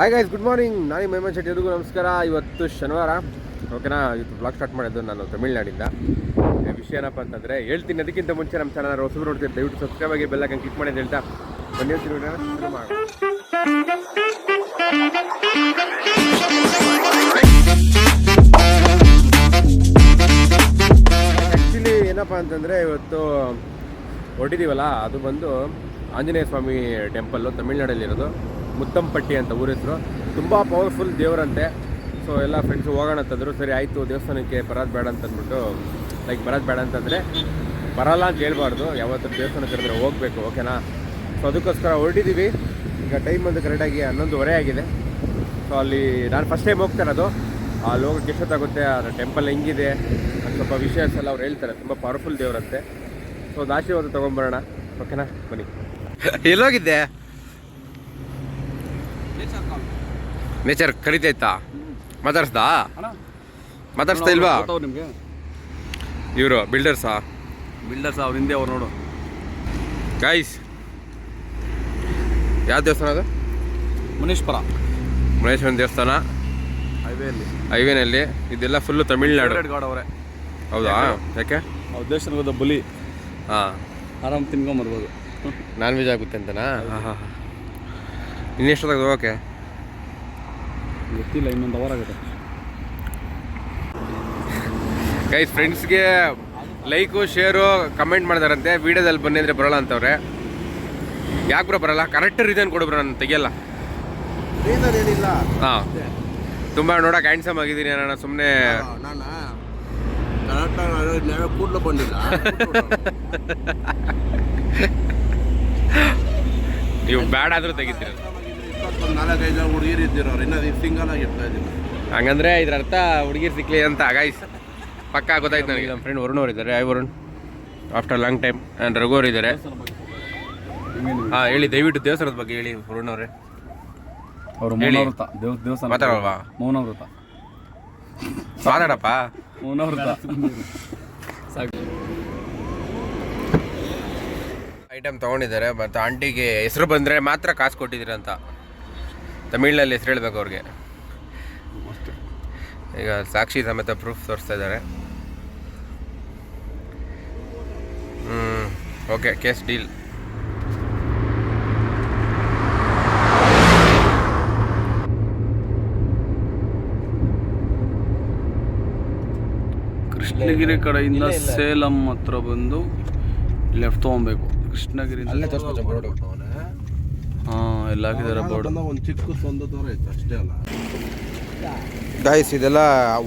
Hi guys good morning ನಾನು ಮೈಮನ್ ಶೆಟ್ಟಿ, ಎಲ್ರಿಗೂ ನಮಸ್ಕಾರ. ಇವತ್ತು ಶನಿವಾರ. ಓಕೆನಾ? ಇವತ್ತು ಬ್ಲಾಗ್ ಸ್ಟಾರ್ಟ್ ಮಾಡಿದ್ದು ನಾನು ತಮಿಳ್ನಾಡಿಂದ. ವಿಷಯ ಏನಪ್ಪ ಅಂತಂದರೆ, ಹೇಳ್ತೀನಿ ಅದಕ್ಕಿಂತ ಮುಂಚೆ ನಮ್ಮ ಚಾನಲ್ ಹೊಸಬ್ರು ನೋಡ್ತೀನಿ ದಯವಿಟ್ಟು ಸಬ್ಸ್ಕ್ರೈಬ್ ಆಗಿ ಬೆಲ್ಲ ಕ್ಲಿಕ್ ಮಾಡಿ ಹೇಳ್ತಾ ಬನ್ನಿ ಮಾಡೋಣ. ಆ್ಯಕ್ಚುಲಿ ಏನಪ್ಪ ಅಂತಂದರೆ, ಇವತ್ತು ಹೊರಟಿದ್ದೀವಲ್ಲ ಅದು ಬಂದು ಆಂಜನೇಯ ಸ್ವಾಮಿ ಟೆಂಪಲ್ಲು ತಮಿಳ್ನಾಡಲ್ಲಿರೋದು. ಮುತ್ತಂಪಟ್ಟಿ ಅಂತ ಊರ ಹೆಸರು. ತುಂಬ ಪವರ್ಫುಲ್ ದೇವರಂತೆ. ಸೊ ಎಲ್ಲ ಫ್ರೆಂಡ್ಸು ಹೋಗೋಣ ಅಂತಂದರು ಸರಿ, ಆಯಿತು, ದೇವಸ್ಥಾನಕ್ಕೆ ಬರೋದು ಬೇಡ ಅಂತ ಅಂದ್ಬಿಟ್ಟು ಲೈಕ್ ಬರೋದು ಬೇಡ ಅಂತಂದರೆ ಬರಲ್ಲ ಅಂತ ಹೇಳ್ಬಾರ್ದು. ಯಾವತ್ತೂ ದೇವಸ್ಥಾನಕ್ಕೆ ಕರೆದ್ರೆ ಹೋಗಬೇಕು ಓಕೆನಾ ಸೊ ಅದಕ್ಕೋಸ್ಕರ ಹೊರಟಿದ್ದೀವಿ ಈಗ ಟೈಮ್ ಒಂದು ಕರೆಕ್ಟಾಗಿ ಹನ್ನೊಂದುವರೆ ಆಗಿದೆ. ಸೊ ಅಲ್ಲಿ ನಾನು ಫಸ್ಟ್ ಟೈಮ್ ಹೋಗ್ತಾ ಇರೋದು. ಅಲ್ಲಿ ಹೋಗೋಕ್ಕೆ ಎಷ್ಟೊತ್ತಾಗುತ್ತೆ? ಆ ಟೆಂಪಲ್ ಹೆಂಗಿದೆ? ಅದು ಸ್ವಲ್ಪ ವಿಷಯಸ್ ಎಲ್ಲ ಅವ್ರು ಹೇಳ್ತಾರೆ. ತುಂಬ ಪವರ್ಫುಲ್ ದೇವರಂತೆ. ಸೊ ಅದು ಆಶೀರ್ವಾದ ತೊಗೊಂಬರೋಣ ಓಕೆನಾ ಬನ್ನಿ. ಎಲ್ಲೋಗಿದ್ದೆ ನೇಚರ್ ಕರಿತೈತಾ ಮಾತಾಡಿಸ್ದಾ ಮಾತಾಡಿಸ್ತಾ ಇಲ್ವಾ? ನಿಮಗೆ? ಇವರು ಬಿಲ್ಡರ್ಸಾ ಬಿಲ್ಡರ್ಸ್ ಅವ್ರ ಹಿಂದೆ ಅವ್ರು ನೋಡು. ಗೈಸ್ ಯಾವ ದೇವಸ್ಥಾನ ಅದು? ಮುನೇಶ್ವರ ಮುನೇಶ್ವರನ ದೇವಸ್ಥಾನ? ಹೈವೇಲಿ ಹೈವೇನಲ್ಲಿ. ಇದೆಲ್ಲ ಫುಲ್ಲು ತಮಿಳ್ನಾಡು ಗಾಡ್ ಅವರೇ. ಹೌದಾ? ಯಾಕೆ? ಅವ್ರ ದೇಶದ ಬುಲಿ. ಹಾಂ. ಆರಾಮ್ ತಿನ್ಕೊಂಬರ್ಬೋದು ನಾನ್ ವೆಜ್ ಆಗುತ್ತೆ ಅಂತನಾ? ಹಾಂ ಹಾಂ. ಇನ್ನೆಷ್ಟೊತ್ತಾಗ ಓಕೆ ಗೊತ್ತಿಲ್ಲ ಇನ್ನೊಂದು ಅವರ್ ಆಗುತ್ತೆ. ಗೈಸ್ ಫ್ರೆಂಡ್ಸ್ಗೆ ಲೈಕು ಶೇರು ಕಮೆಂಟ್ ಮಾಡಿದಾರಂತೆ. ವೀಡಿಯೋದಲ್ಲಿ ಬಂದಿದ್ರೆ ಅಂದರೆ ಬರೋಲ್ಲ ಅಂತವ್ರೆ. ಯಾಕೆ ಬರೋ ಬರಲ್ಲ? ಕರೆಕ್ಟ್ ರೀಸನ್ ಕೊಡು ಬ್ರೋ ನಾನು ತೆಗಿಯಲ್ಲ. ರೀಸನ್ ಏನಿಲ್ಲ. ಹಾಂ. ತುಂಬ ನೋಡಕ್ಕೆ ಹ್ಯಾಂಡ್ಸಮ್ ಆಗಿದ್ದೀನಿ ನಾನು ಸುಮ್ಮನೆ ಕೂದಲು ಬಂದಿಲ್ಲ. ನೀವು ಬ್ಯಾಡ್ ಆದರೂ ತೆಗಿತೀರ. ಇಪ್ಪತ್ತೊಂದು ನಾಲ್ಕೈದು ಜನ ಹುಡುಗಿರು ಇದ್ದಿರೋರು ಇನ್ನು ಸಿಂಗಲ್ ಆಗಿ ಇರ್ತಾ ಇದ್ದೀನಿ ಹಂಗಂದ್ರೆ ಇದ್ರ ಅರ್ಥ ಹುಡುಗಿರ್ ಸಿಕ್ಲಿ ಅಂತ ಗಾಯ್ಸ್ ಪಕ್ಕ ಗೊತ್ತಾಯ್ತು ನನಗೆ. ನಮ್ಮ ಫ್ರೆಂಡ್ ವರುಣ್ ಅವ್ರು ಇದ್ದಾರೆ. I Varun. After long time and Raghu ಅವ್ರು ಇದ್ದಾರೆ. ಹಾಂ ಹೇಳಿ ದಯವಿಟ್ಟು ದೇವಸ್ಥಾನದ ಬಗ್ಗೆ ಹೇಳಿ ವರುಣ್ ಅವರೇ. ಅವರು ಹೇಳಿ. ಮೌನವೃತ ದೇವ ದೇವಸ್ಥಾನ. ಮಾತಾಡಲ್ವಾ ಮೌನವೃತ. ಮಾತಾಡಪ್ಪ. ಮೌನವೃತ. ಸಾಕು ಐಟಮ್ ತೊಗೊಂಡಿದ್ದಾರೆ ಮತ್ತು ಆಂಟಿಗೆ ಹೆಸರು ಬಂದರೆ ಮಾತ್ರ ಕಾಸು ಕೊಟ್ಟಿದ್ದೀರ ಅಂತ ತಮಿಳ್ನಲ್ಲಿ ಹೆಸರು ಹೇಳ್ಬೇಕು ಅವ್ರಿಗೆ. ಈಗ ಸಾಕ್ಷಿ ಸಮೇತ ಪ್ರೂಫ್ ತೋರಿಸ್ತಾ ಇದ್ದಾರೆ. ಹ್ಞೂ ಓಕೆ ಕೇಸ್ ಡೀಲ್ ಕೃಷ್ಣಗಿರಿ ಕಡೆಯಿಂದ ಸೇಲಂ ಹತ್ರ ಬಂದು ಲೆಫ್ಟ್ ತೊಗೊಬೇಕು. ಕೃಷ್ಣಗಿರಿ ಹಾಂ ಎಲ್ಲ ಹಾಕಿದ್ದಾರೆ ಬೋರ್ಡ್ ಒಂದು ಚಿಕ್ಕ ಒಂದು ದೂರ ಇತ್ತು ಅಷ್ಟೇ ಅಲ್ಲ. ಗಾಯ್ಸ್ ಇದೆಲ್ಲ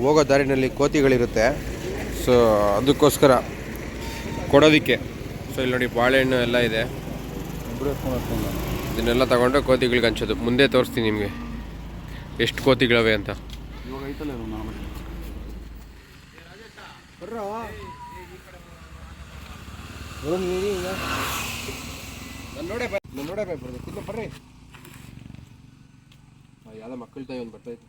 ಹೋಗೋ ದಾರಿನಲ್ಲಿ ಕೋತಿಗಳಿರುತ್ತೆ. ಸೊ ಅದಕ್ಕೋಸ್ಕರ ಕೊಡೋದಕ್ಕೆ. ಸೊ ಇಲ್ಲಿ ನೋಡಿ ಬಾಳೆಹಣ್ಣು ಎಲ್ಲ ಇದೆ. ಇದನ್ನೆಲ್ಲ ತಗೊಂಡ್ರೆ ಕೋತಿಗಳಿಗೆ ಹಂಚೋದು. ಮುಂದೆ ತೋರಿಸ್ತೀನಿ ನಿಮಗೆ. ಎಷ್ಟು ಕೋತಿಗಳವೆ ಅಂತ. ನೋಡೇ ನೋಡೇ ಬರ್ಬೇಕು. ಬರ್ರಿ. ಯಾವ್ದೋ ಮಕ್ಕಳ ತಾಯಿ ಒಂದು ಬರ್ತೈತೆ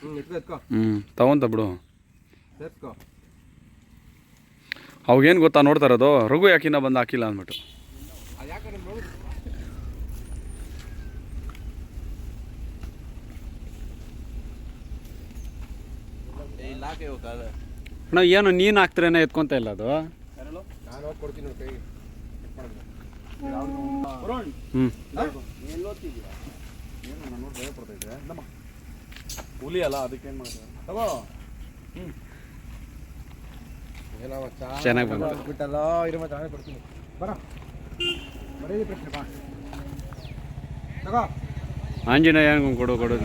ಹ್ಞೂ ಇಟ್ಕೋ ಎತ್ಕೋ. ಹ್ಞೂ ತಗೊಂತ ಬಿಡು. ಎತ್ಕೋ. ಅವಾಗೇನು ಗೊತ್ತಾ ನೋಡ್ತಾ ಇರೋದು? ರಘು ಯಾಕಿನ್ನ ಬಂದು ಹಾಕಿಲ್ಲ ಅಂದ್ಬಿಟ್ಟು. ಅದು ಯಾಕಂದ್ರೆ ನೋಡಿ? ಅಣ್ಣ ಏನು ನೀನು ಹಾಕ್ತಿರೇನೆ ಎತ್ಕೊಂತ ಇಲ್ಲ ಅದು? ನಾನು ಹೋಗಿ ಕೊಡ್ತೀನಿ ಕೈಗೆ. ಹುಲಿ ಅಲ್ಲ ಅದಕ್ಕೇನು ಮಾಡಿದೆ ತಗೋ ಏನೋ ಮಚ್ಚ ಚೆನ್ನಾಗಿ ಬಂತು. ಬಿಟ್ಟಲ್ಲ ಇರೋ ಮತ್ತೆ ಆಮೇಲೆ ಕೊಡ್ತೀನಿ ಬರ ಬರೀ ಪ್ರಶ್ನೆ ಬಾ ತಗೋ ಆಂಜನೇಯ ಕೊಡು ಕೊಡು.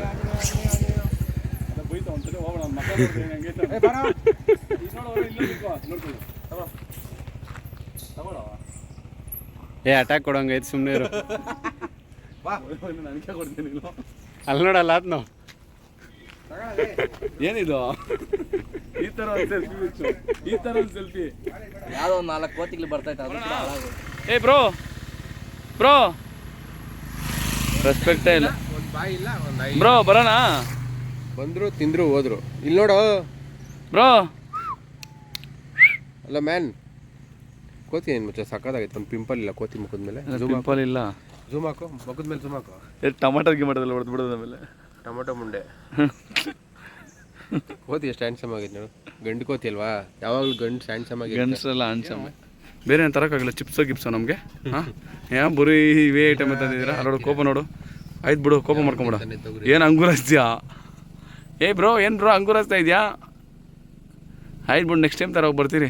ಏ ಬರ ಏ ಅಟ್ಯಾಕ್ ಕೊಡೋಂಗೈತೆ ಸುಮ್ಮನೆ ಇರು. ಬಾ ಅಲ್ಲಿ ನೋಡಲ್ಲ ಅದು ನಾವು ಏನಿದು? ಈ ತರ ಒಂದು ಸೆಲ್ಫಿ ಈ ತರ ಒಂದು ಸೆಲ್ಫಿ ಯಾವ್ದೋ ಒಂದು ನಾಲ್ಕು ಕೋತಿಗಳು ಬರ್ತೈತೆ ಅದು. ಏ ಬ್ರೋ ಬ್ರೋ ರೆಸ್ಪೆಕ್ಟೇ ಇಲ್ಲ ಒಂದು ಬಾಯಿ ಇಲ್ಲ. ಒಂದು ಬ್ರೋ ಬರೋಣ? ಬಂದ್ರು ತಿಂದ್ರು ಹೋದ್ರು. ಇಲ್ಲಿ ನೋಡು. ಬ್ರೋ ಅಲ್ಲ ಮ್ಯಾನ್ ಕೋತಿ ಏನು ಮುಚ್ಚ ಸಕ್ಕತ್ತಾಗೈತೆ ಒಂದು ಪಿಂಪಲ್ ಇಲ್ಲ ಕೋತಿ ಮುಖದ ಮೇಲೆ ಪಿಂಪಲ್ ಇಲ್ಲ. ಝೂಮ್ ಹಾಕು ಮುಖದ ಮೇಲೆ ಝೂಮ್ ಹಾಕು ಟಮಾಟೋ ಗಿಮಾಟೋದೆಲ್ಲ ಹೊಡೆದು ಬಿಡೋದು ಆಮೇಲೆ. ಟೊಮೊಟೊ ಮುಂಡೆ. ಕೋತಿ ಎಷ್ಟು ಹ್ಯಾಂಡ್ಸಮ್ ಆಗಿದೆ ನೋಡು. ಗಂಡು ಕೋತಿ ಅಲ್ವಾ? ಯಾವಾಗಲೂ ಗಂಡು ಹ್ಯಾಂಡ್ಸಮ್ ಆಗಿ ಎಲ್ಲ ಅನ್ಸಮ್ಮ ಬೇರೆ ಏನು ತರೋಕ್ಕಾಗಲ್ಲ ಚಿಪ್ಸೋ ಗಿಪ್ಸೋ ನಮಗೆ? ಹಾಂ? ಯಾ ಬುರಿ ಇವೇ ಐಟಮ್ ತಂದಿದ್ದೀರಾ ಅಲ್ಲೋಡು ಕೋಪ ನೋಡು. ಆಯ್ತು ಬಿಡು ಕೋಪ ಮಾಡ್ಕೊಂಬಿಡ. ಏನು ಅಂಗೂರ ಹಚ್ತೀಯಾ ಏ ಬ್ರೋ ಏನು ಬ್ರೋ ಅಂಗೂರ ಹಚ್ತಾ ಇದೆಯಾ? ಆಯ್ತು ಬಿಡು ನೆಕ್ಸ್ಟ್ ಟೈಮ್ ತರೋಗಿ ಬರ್ತೀರಿ.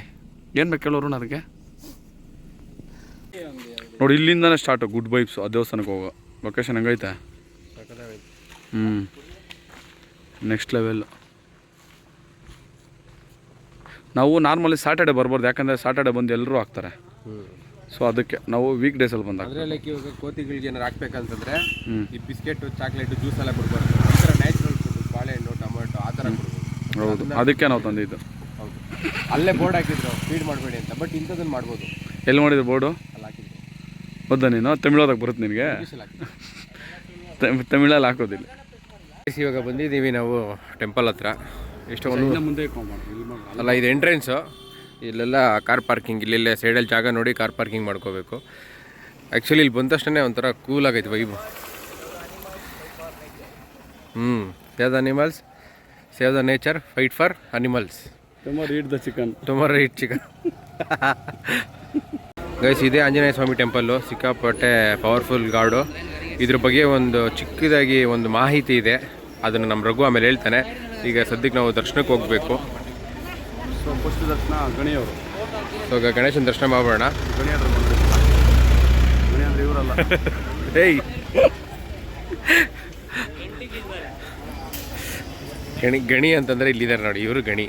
ಏನು ಬೇಕು ಕೇಳೋರು ಅದಕ್ಕೆ? ನೋಡಿ ಇಲ್ಲಿಂದನೇ ಸ್ಟಾರ್ಟು ಗುಡ್ ವೈಬ್ಸು ಆ ದೇವಸ್ಥಾನಕ್ಕೆ ಹೋಗೋ ಲೊಕೇಶನ್ ಹೆಂಗೈತೆ? ಹ್ಞೂ ನೆಕ್ಸ್ಟ್ ಲೆವೆಲ್ ನಾವು ನಾರ್ಮಲಿ ಸ್ಯಾಟರ್ಡೆ ಬರ್ಬಾರ್ದು ಯಾಕಂದರೆ ಸ್ಯಾಟರ್ಡೆ ಬಂದು ಎಲ್ಲರೂ ಹಾಕ್ತಾರೆ. ಸೊ ಅದಕ್ಕೆ ನಾವು ವೀಕ್ ಡೇಸಲ್ಲಿ ಬಂದಾಗ ಅಂದರೆ ಲೈಕ್ ಇವಾಗ ಕೋತಿಗಳಿಗೆ ಏನಾರು ಹಾಕ್ಬೇಕಂತಂದ್ರೆ. ಈ ಬಿಸ್ಕೆಟ್ ಚಾಕ್ಲೇಟು ಜ್ಯೂಸ್ ಎಲ್ಲ ಕೊಡ್ಬಾರ್ದು. ಆ ಥರ ನ್ಯಾಚುರಲ್ ಫುಡ್ ಬಾಳೆಹಣ್ಣು ಟೊಮೆಟೊ ಆ ಥರ ಕೊಡ್ಬೋದು. ಹೌದು. ಅದಕ್ಕೆ ನಾವು ತಂದಿದ್ದು. ಹೌದು. ಅಲ್ಲೇ ಬೋರ್ಡ್ ಹಾಕಿದ್ರು ಫೀಡ್ ಮಾಡಬೇಡಿ ಅಂತ. ಬಟ್ ಇಂಥದ್ದನ್ನು ಮಾಡ್ಬೋದು. ಎಲ್ಲಿ ಮಾಡಿದ್ರು ಬೋರ್ಡು ಹೌದಾ ನೀನು? ತಮಿಳೋದಾಗ ಬರುತ್ತೆ ನಿನಗೆ? ತಮಿಳಲ್ಲಿ ಹಾಕೋದಿಲ್ಲ. ಇವಾಗ ಬಂದಿದ್ದೀವಿ ನಾವು ಟೆಂಪಲ್ ಹತ್ರ. ಎಷ್ಟೋ ಒಂದು ಮುಂದೆ ಅಲ್ಲ ಇದು ಎಂಟ್ರೆನ್ಸು ಇಲ್ಲೆಲ್ಲ ಕಾರ್ ಪಾರ್ಕಿಂಗ್ ಇಲ್ಲೆಲ್ಲ ಸೈಡಲ್ಲಿ ಜಾಗ ನೋಡಿ ಕಾರ್ ಪಾರ್ಕಿಂಗ್ ಮಾಡ್ಕೋಬೇಕು. ಆ್ಯಕ್ಚುಲಿ ಇಲ್ಲಿ ಬಂದ ತಕ್ಷಣ ಒಂಥರ ಕೂಲ್ ಆಗೈತೆ ವೈಬು ಹ್ಞೂ save the animals save the nature fight for animals ತುಂಬ eat the chicken tomorrow eat chicken guys ಇದೇ ಆಂಜನೇಯ ಸ್ವಾಮಿ ಟೆಂಪಲ್ಲು ಸಿಕ್ಕಾಪಟ್ಟೆ ಪವರ್ಫುಲ್ ಗಾಡು. ಇದ್ರ ಬಗ್ಗೆ ಒಂದು ಚಿಕ್ಕದಾಗಿ ಒಂದು ಮಾಹಿತಿ ಇದೆ. ಅದನ್ನು ನಮ್ಮ ರಘು ಆಮೇಲೆ ಹೇಳ್ತಾನೆ. ಈಗ ಸದ್ಯಕ್ಕೆ ನಾವು ದರ್ಶನಕ್ಕೆ ಹೋಗಬೇಕು. ಸೊ ಫಸ್ಟ್ ದರ್ಶನ ಗಣಿಯವರು. ಸೊ ಈಗ ಗಣೇಶನ ದರ್ಶನ ಮಾಡೋಣ ಏಯ್! ಗಣಿ ಗಣಿ ಅಂತಂದ್ರೆ ಇಲ್ಲಿದ್ದಾರೆ ನೋಡಿ ಇವರು ಗಣಿ.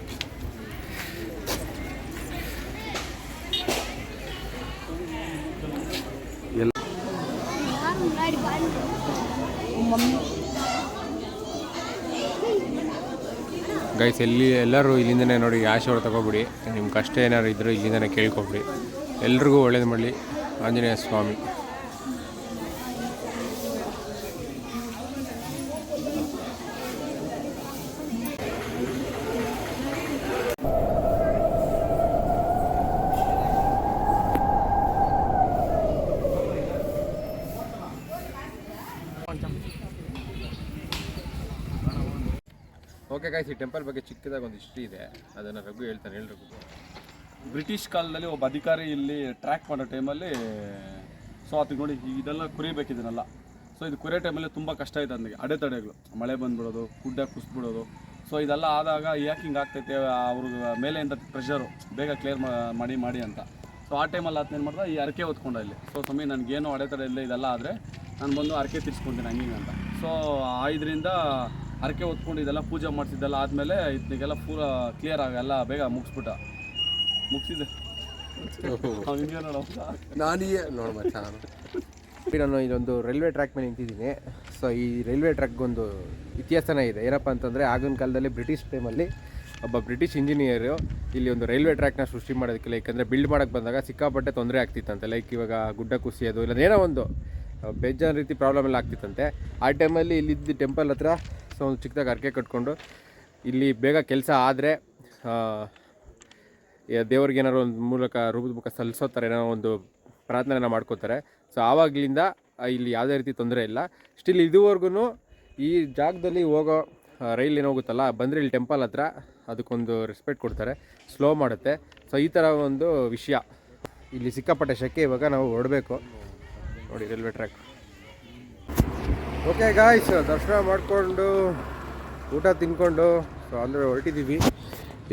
ಗೈಸ್ ಎಲ್ಲಿ ಎಲ್ಲರೂ ಇಲ್ಲಿಂದನೇ ನೋಡಿ, ಆಶೀರ್ವಾದ ತಗೋಬಿಡಿ ನಿಮ್ಮ ಕಷ್ಟ ಏನಾದ್ರು ಇದ್ದರೂ ಇಲ್ಲಿಂದನೇ ಕೇಳ್ಕೊಬಿಡಿ ಎಲ್ರಿಗೂ ಒಳ್ಳೇದು ಮಾಡಲಿ. ಆಂಜನೇಯ ಸ್ವಾಮಿ. ಓಕೆ ಗಾಯ್ಸ್ ಈ ಟೆಂಪಲ್ ಬಗ್ಗೆ ಚಿಕ್ಕದಾಗಿ ಒಂದು ಹಿಸ್ಟ್ರಿ ಇದೆ. ಅದನ್ನು ರಘು ಹೇಳ್ತಾನೆ ಹೇಳಿ ರಘು. ಬ್ರಿಟಿಷ್ ಕಾಲದಲ್ಲಿ ಒಬ್ಬ ಅಧಿಕಾರಿ ಇಲ್ಲಿ ಟ್ರ್ಯಾಕ್ ಮಾಡೋ ಟೈಮಲ್ಲಿ ಸೊ ಅದಕ್ಕೆ ನೋಡಿ ಇದೆಲ್ಲ ಕುರಿಬೇಕಿದನ್ನೆಲ್ಲ ಸೊ ಇದು ಕುರಿಯೋ ಟೈಮಲ್ಲಿ ತುಂಬ ಕಷ್ಟ ಆಯ್ತು ನನಗೆ ಅಡೆತಡೆಗಳು. ಮಳೆ ಬಂದ್ಬಿಡೋದು, ಗುಡ್ಡ ಕುಸ್ಬಿಡೋದು. ಸೊ ಇದೆಲ್ಲ ಆದಾಗ ಯಾಕೆ ಹಿಂಗೆ ಆಗ್ತೈತೆ ಅವ್ರಿಗೆ ಮೇಲೆಯಿಂದ ಪ್ರೆಷರು ಬೇಗ ಕ್ಲಿಯರ್ ಮಾಡಿ ಮಾಡಿ ಅಂತ. ಸೊ ಆ ಟೈಮಲ್ಲಿ ಏನು ಮಾಡ್ದೆ, ಈ ಅರಕೆ ಹೊತ್ಕೊಂಡ ಇಲ್ಲಿ. ಸೊ ಸ್ವಾಮಿ, ನನಗೇನು ಅಡೆತಡೆ ಇಲ್ಲ ಇದೆಲ್ಲ ಆದರೆ ನಾನು ಬಂದು ಅರಕೆ ತಿರ್ಸ್ಕೊತೀನಿ ಹಂಗಿಂಗೆ ಅಂತ. ಸೊ ಇದರಿಂದ ಅರಕೆ ಹೊತ್ಕೊಂಡು ಇದೆಲ್ಲ ಪೂಜೆ ಮಾಡ್ತಿದ್ದೆಲ್ಲ ಆದಮೇಲೆ ಇದಕ್ಕೆಲ್ಲ ಪೂರ ಕ್ಲಿಯರ್ ಆಗ ಎಲ್ಲ ಬೇಗ ಮುಗಿಸ್ಬಿಟ್ಟ. ಮುಗಿಸಿದೆ ನಾನಿಯೇ ನೋಡು ನಾನು ಇದೊಂದು ರೈಲ್ವೆ ಟ್ರ್ಯಾಕ್ ಮೇಲೆ ನಿಂತಿದ್ದೀನಿ. ಸೊ ಈ ರೈಲ್ವೆ ಟ್ರ್ಯಾಕ್ಗೊಂದು ಇತಿಹಾಸನೇ ಇದೆ. ಏನಪ್ಪ ಅಂತಂದರೆ ಆಗಿನ ಕಾಲದಲ್ಲಿ ಬ್ರಿಟಿಷ್ ಟೈಮಲ್ಲಿ ಒಬ್ಬ ಬ್ರಿಟಿಷ್ ಇಂಜಿನಿಯರು ಇಲ್ಲಿ ಒಂದು ರೈಲ್ವೆ ಟ್ರ್ಯಾಕ್ನ ಸೃಷ್ಟಿ ಮಾಡೋದಕ್ಕೆ ಲೈಕ್ ಅಂದರೆ ಬಿಲ್ಡ್ ಮಾಡೋಕ್ಕೆ ಬಂದಾಗ ಸಿಕ್ಕಾಪಟ್ಟೆ ತೊಂದರೆ ಆಗ್ತಿತ್ತಂತೆ. ಲೈಕ್ ಇವಾಗ ಗುಡ್ಡ ಕುಸಿಯೋದು ಇಲ್ಲ ಏನೋ ಒಂದು ಬೇಜಾನ್ ರೀತಿ ಪ್ರಾಬ್ಲಮ್ ಎಲ್ಲ ಆಗ್ತಿತ್ತಂತೆ. ಆ ಟೈಮಲ್ಲಿ ಇಲ್ಲಿದ್ದ ಟೆಂಪಲ್ ಹತ್ರ ಸೊ ಒಂದು ಚಿಕ್ಕದಾಗಿ ಅರ್ಕೆ ಕಟ್ಕೊಂಡು ಇಲ್ಲಿ ಬೇಗ ಕೆಲಸ ಆದರೆ ದೇವ್ರಿಗೆ ಏನಾರು ಒಂದು ಮೂಲಕ ರೂಪದ ಮುಖ ಸಲ್ಲಿಸೋ ಥರ ಏನೋ ಒಂದು ಪ್ರಾರ್ಥನೆನ ಮಾಡ್ಕೋತಾರೆ. ಸೊ ಆವಾಗಲಿಂದ ಇಲ್ಲಿ ಯಾವುದೇ ರೀತಿ ತೊಂದರೆ ಇಲ್ಲ. ಸ್ಟಿಲ್ ಇದುವರೆಗೂ ಈ ಜಾಗದಲ್ಲಿ ಹೋಗೋ ರೈಲ್ ಏನೋ ಹೋಗುತ್ತಲ್ಲ, ಬಂದರೆ ಇಲ್ಲಿ ಟೆಂಪಲ್ ಹತ್ರ ಅದಕ್ಕೊಂದು ರೆಸ್ಪೆಕ್ಟ್ ಕೊಡ್ತಾರೆ. ಸ್ಲೋ ಮಾಡುತ್ತೆ. ಸೊ ಈ ಥರ ಒಂದು ವಿಷಯ. ಇಲ್ಲಿ ಸಿಕ್ಕಾಪಟ್ಟೆ ಶೆಕೆ ಇವಾಗ ನಾವು ಹೊರಡಬೇಕು ನೋಡಿ ರೈಲ್ವೆ ಟ್ರ್ಯಾಕ್ ಓಕೆ ಗಾಯ್ಸ್ ದರ್ಶನ ಮಾಡಿಕೊಂಡು ಊಟ ತಿನ್ಕೊಂಡು ಸೊ ಅಂದರೆ ಹೊರಟಿದ್ದೀವಿ.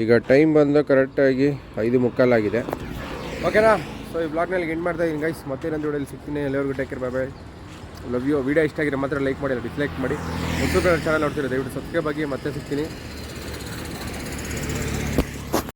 ಈಗ ಟೈಮ್ ಬಂದು ಕರೆಕ್ಟಾಗಿ ಐದು ಮುಕ್ಕಾಲಾಗಿದೆ ಓಕೆನಾ ಸೊ ಈ ಬ್ಲಾಗ್ನಲ್ಲಿ ಎಂಡ್ ಮಾಡ್ತಾ ಇದ್ದೀನಿ ಗೈಸ್ ಮತ್ತೆ ಇನ್ನೊಂದು ವಿಡಿಯೋಲಿ ಸಿಗ್ತೀನಿ. ಎಲ್ಲರಿಗೂ take care bye love you video ಇಷ್ಟ ಆಗಿರೋ ಮಾತ್ರ ಲೈಕ್ ಮಾಡಿ ಡಿಸ್ಲೈಕ್ ಮಾಡಿ. ಹೊಸಬ್ರು ಚಾನಲ್ ನೋಡ್ತೀರಿ ದಯವಿಟ್ಟು ಸಬ್ಸ್ಕ್ರೈಬ್ ಆಗಿ ಮತ್ತೆ ಸಿಗ್ತೀನಿ.